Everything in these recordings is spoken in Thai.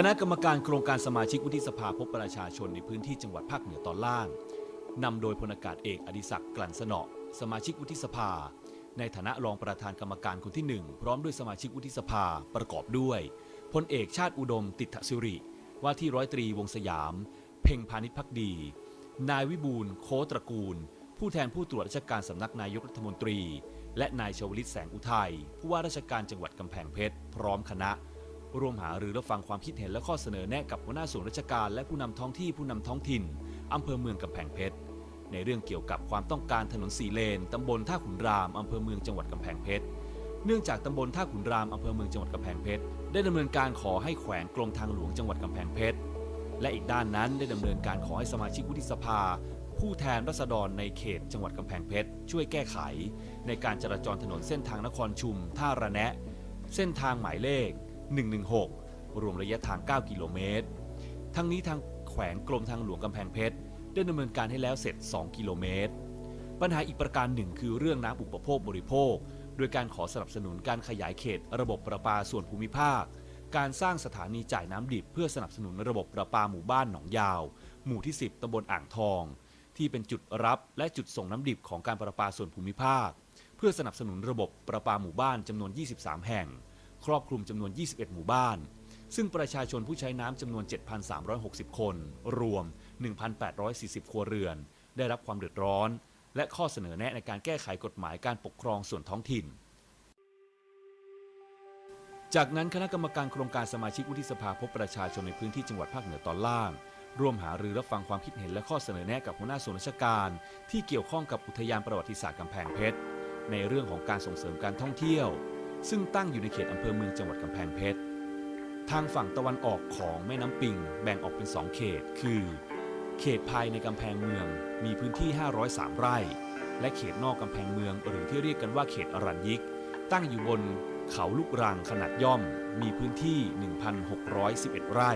คณะกรรมการโครงการสมาชิกวุฒิสภาพบประชาชนในพื้นที่จังหวัดภาคเหนือตอนล่าง นำโดยพลอากาศเอกอดิศักดิ์กลั่นสนอสมาชิกวุฒิสภา ในฐานะรองประธานกรรมการคนที่หนึ่งพร้อมด้วยสมาชิกวุฒิสภาประกอบด้วยพลเอกชาติอุดม ติถสิริ ว่าที่ร้อยตรีวงสยาม เพ่งพาณิชพักดี นายวิบูลโคตรกูล ผู้แทนผู้ตรวจราชการสำนักนายกรัฐมนตรี และนายชวลิตแสงอุทัยผู้ว่าราชการจังหวัดกำแพงเพชร พร้อมคณะ ร่วมหารือรับฟังความคิดเห็นและข้อเสนอแนะกับหัวหน้าส่วนราชการและผู้นำท้องที่ผู้นำท้องถิ่นอำเภอเมืองกำแพงเพชรในเรื่องเกี่ยวกับความต้องการถนนสีเลนตำบลท่าขุนรามอำเภอเมืองจังหวัดกำแพงเพชรเนื่องจากตำบลท่าขุนรามอำเภอเมืองจังหวัดกำแพงเพชรได้ดำเนินการขอให้แขวงกรมทางหลวงจังหวัดกำแพงเพชรและอีกด้านนั้นได้ดำเนินการขอให้สมาชิกวุฒิสภา ผู้แทนรัษฎรในเขตจังหวัดกำแพงเพชรช่วยแก้ไข ในการจราจรถนนเส้นทางนครชุม ท่าระแนะ เส้นทางหมายเลข 116 รวมระยะทาง 9 กิโลเมตร ทั้งนี้ทางแขวงกรมทางหลวงกำแพงเพชร ได้ดำเนินการให้แล้วเสร็จ 2 กิโลเมตร ปัญหาอีกประการหนึ่งคือเรื่องน้ำอุปโภคบริโภค โดยการขอสนับสนุนการขยายเขต ระบบประปาส่วนภูมิภาค การสร้างสถานีจ่ายน้ำดิบ เพื่อสนับสนุนระบบประปาหมู่บ้านหนองยาว หมู่ที่ 10ตำบลอ่างทอง ที่เป็นจุดรับและจุดส่งน้ำดิบของการประปาส่วนภูมิภาค เพื่อสนับสนุนระบบประปาหมู่บ้านจำนวน 23 แห่ง ครอบคลุมจำนวน 21 หมู่บ้าน ซึ่งประชาชนผู้ใช้น้ำจำนวน 7,360 คน รวม 1,840 ครัวเรือน ได้รับความเดือดร้อน และข้อเสนอแนะในการแก้ไขกฎหมายการปกครองส่วนท้องถิ่น จากนั้นคณะกรรมการโครงการสมาชิกวุฒิสภาพบประชาชนในพื้นที่จังหวัดภาคเหนือตอนล่างร่วมหารือรับฟังความคิดเห็นและข้อเสนอแนะกับหัวหน้าส่วนราชการ ที่เกี่ยวข้องกับอุทยานประวัติศาสตร์กำแพงเพชร ในเรื่องของการส่งเสริมการท่องเที่ยว ซึ่งตั้งอยู่ในเขตอำเภอเมืองจังหวัดกำแพงเพชร ทางฝั่งตะวันออกของแม่น้ำปิงแบ่งออกเป็น 2 เขต คือ เขตภายในกำแพงเมืองมีพื้นที่ 503 ไร่ และเขตนอกกำแพงเมือง หรือที่เรียกกันว่าเขตอรัญยิก ตั้งอยู่บนเขาลูกรังขนาดย่อม มีพื้นที่ 1,611 ไร่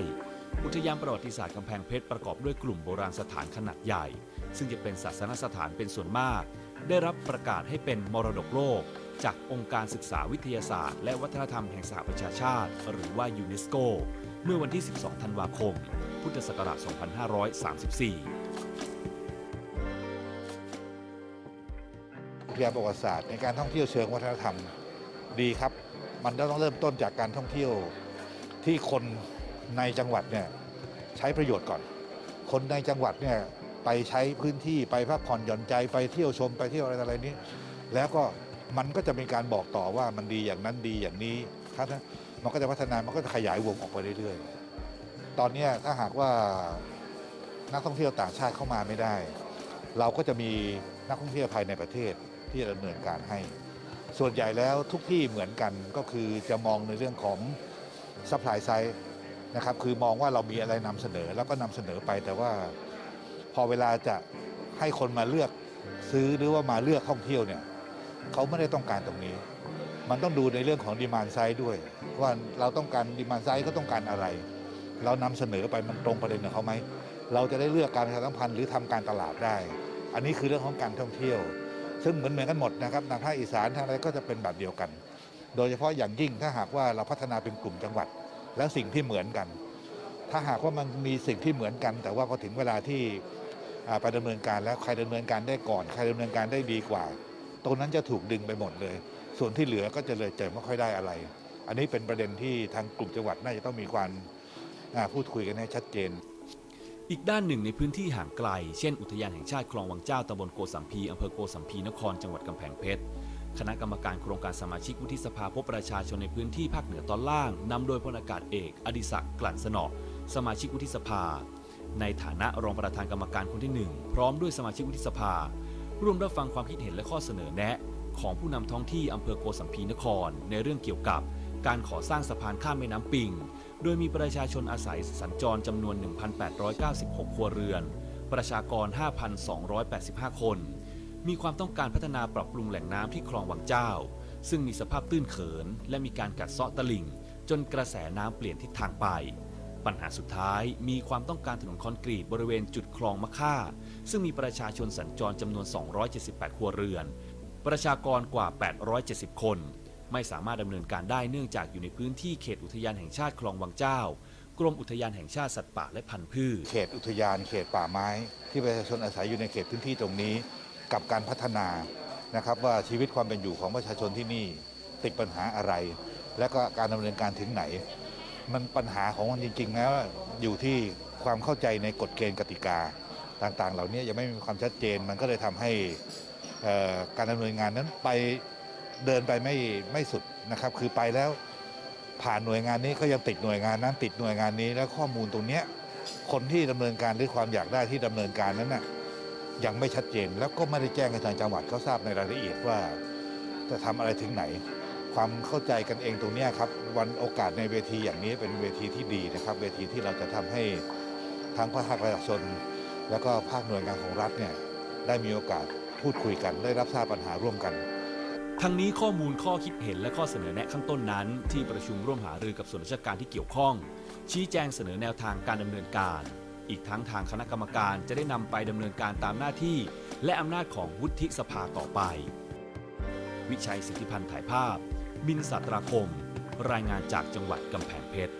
อุทยานประวัติศาสตร์กำแพงเพชรประกอบด้วยกลุ่มโบราณสถานขนาดใหญ่ ซึ่งจะเป็นศาสนสถานเป็นส่วนมาก ได้รับประกาศให้เป็นมรดกโลก จากองค์การศึกษาวิทยาศาสตร์ และวัฒนธรรมแห่งสหประชาชาติ หรือว่ายูเนสโก เมื่อวันที่ 12 ธันวาคม พุทธศักราช 2534อุทยาประวัติศาสตร์ในการท่องเที่ยวเชิงวัฒนธรรมดีครับ มันต้องเริ่มต้นจากการท่องเที่ยวที่คนในจังหวัดเนี่ยใช้ประโยชน์ก่อน คนในจังหวัดเนี่ยไปใช้พื้นที่ไปพักผ่อนหย่อนใจไปเที่ยวชมไปเที่ยวอะไรออะไรนี้ แล้วก็ มันก็จะมีการบอกต่อว่ามันดีอย่างนั้นดีอย่างนี้ครับนะมันก็จะพัฒนามันก็จะขยายวงออกไปเรื่อยๆ ตอนนี้ถ้าหากว่านักท่องเที่ยวต่างชาติเข้ามาไม่ได้ เราก็จะมีนักท่องเที่ยวภายในประเทศที่ดำเนินการให้ ส่วนใหญ่แล้วทุกที่เหมือนกันก็คือจะมองในเรื่องของ supply side นะครับคือมองว่าเรามีอะไรนำเสนอแล้วก็นำเสนอไปแต่ว่าพอเวลาจะให้คนมาเลือกซื้อหรือว่ามาเลือกท่องเที่ยวเนี่ย เขาไม่ได้ต้องการตรงนี้ มันต้องดูในเรื่องของดีมานไซด์ด้วย ว่าเราต้องการดีมานไซด์ก็ต้องการอะไร เรานำเสนอไปมันตรงประเด็นกับเขาไหมเราจะได้เลือกการประชาสัมพันธ์หรือทำการตลาดได้ อันนี้คือเรื่องของการท่องเที่ยว ซึ่งเหมือนเหมือนกันหมดนะครับทางภาคอีสานทางอะไรก็จะเป็นแบบเดียวกัน โดยเฉพาะอย่างยิ่งถ้าหากว่าเราพัฒนาเป็นกลุ่มจังหวัด แล้วสิ่งที่เหมือนกัน ถ้าหากว่ามันมีสิ่งที่เหมือนกัน แต่ว่าพอถึงเวลาที่ไปดำเนินการแล้วใครดำเนินการได้ก่อน ใครดำเนินการได้ดีกว่า ตรงนั้นจะถูกดึงไปหมดเลย ส่วนที่เหลือก็จะเลยเจอไม่ค่อยได้อะไร อันนี้เป็นประเด็นที่ทางกลุ่มจังหวัดน่าจะต้องมีการพูดคุยกันให้ชัดเจน อีกด้านหนึ่งในพื้นที่ห่างไกล เช่น อุทยานแห่งชาติคลองวังเจ้าตำบลโกสัมพีอำเภอโกสัมพีนครจังหวัดกำแพงเพชรคณะกรรมการโครงการสมาชิกวุฒิสภาพบประชาชนในพื้นที่ภาคเหนือตอนล่างนำโดยพลอากาศเอก อดิศักดิ์กลั่นสนอสมาชิกวุฒิสภา ในฐานะรองประธานกรรมการคนที่หนึ่งพร้อมด้วยสมาชิกวุฒิสภา ร่วมรับฟังความคิดเห็นและข้อเสนอแนะ ของผู้นำท้องที่อำเภอโกสัมพีนคร ในเรื่องเกี่ยวกับการขอสร้างสะพานข้ามแม่น้ำปิง โดยมีประชาชนอาศัยสัญจรจำนวน 1,896 ครัวเรือน ประชากร 5,285 คน มีความต้องการพัฒนาปรับปรุงแหล่งน้ำที่คลองวังเจ้า ซึ่งมีสภาพตื้นเขิน และมีการกัดเซาะตลิ่ง จนกระแสน้ำเปลี่ยนทิศทางไป ปัญหาสุดท้ายมีความต้องการถนนคอนกรีตบริเวณจุดคลองมะค่า ซึ่งมีประชาชนสัญจรจำนวน 278 ครัวเรือน ประชากรกว่า 870 คน ไม่สามารถดำเนินการได้เนื่องจากอยู่ในพื้นที่เขตอุทยานแห่งชาติคลองวังเจ้า กรมอุทยานแห่งชาติสัตว์ป่าและพันธุ์พืช เขตอุทยานเขตป่าไม้ ที่ประชาชนอาศัยอยู่ในเขตพื้นที่ตรงนี้ กับการพัฒนานะครับว่าชีวิตความเป็นอยู่ของประชาชนที่นี่ติดปัญหาอะไร และก็การดำเนินการถึงไหน มันปัญหาของมันจริงๆแล้วอยู่ที่ความเข้าใจในกฎเกณฑ์กติกาต่างๆ เหล่านี้ยังไม่มีความชัดเจนมันก็เลยทำให้การดำเนินงานนั้นไปเดินไปไม่ไม่สุดนะครับ คือไปแล้วผ่านหน่วยงานนี้ก็ยังติดหน่วยงานนั้น ติดหน่วยงานนี้แล้วข้อมูลตรงเนี้ยคนที่ดำเนินการหรือความอยากได้ที่ดำเนินการนั้นน่ะยังไม่ชัดเจน แล้วก็ไม่ได้แจ้งให้ทางจังหวัดเขาทราบในรายละเอียดว่าจะทำอะไรถึงไหน ความเข้าใจกันเองตรงนี้ครับ วันโอกาสในเวทีอย่างนี้เป็นเวทีที่ดีนะครับ เวทีที่เราจะทำให้ทั้งภาคประชาชน แล้วก็ภาคหน่วยงานของรัฐเนี่ยได้มีโอกาสพูดคุยกันได้รับทราบปัญหาร่วมกันทั้งนี้ข้อมูลข้อคิดเห็นและข้อเสนอแนะข้างต้นนั้น ที่ประชุมร่วมหารือกับส่วนราชการที่เกี่ยวข้อง ชี้แจงเสนอแนวทางการดำเนินการ อีกทั้งทางคณะกรรมการจะได้นำไปดำเนินการตามหน้าที่ และอำนาจของวุฒิสภาต่อไป วิชัยสิทธิพันธ์ถ่ายภาพ มินสัตราคม รายงานจากจังหวัดกำแพงเพชร